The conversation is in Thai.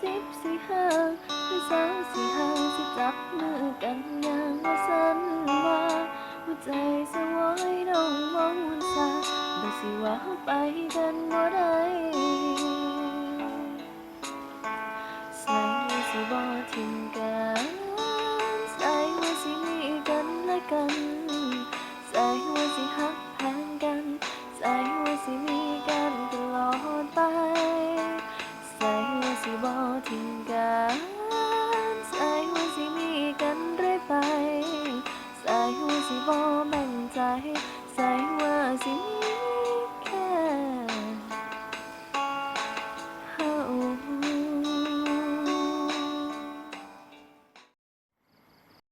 สิบสิห้าคือสาวสิห้าสิจับมือกันอย่างว่าสันวาหัวใจสวยน้อมองหุ่นสาบ่สิวาไปกันบ่ได้ใส่สิบ่ทิ้งกัน 在我心里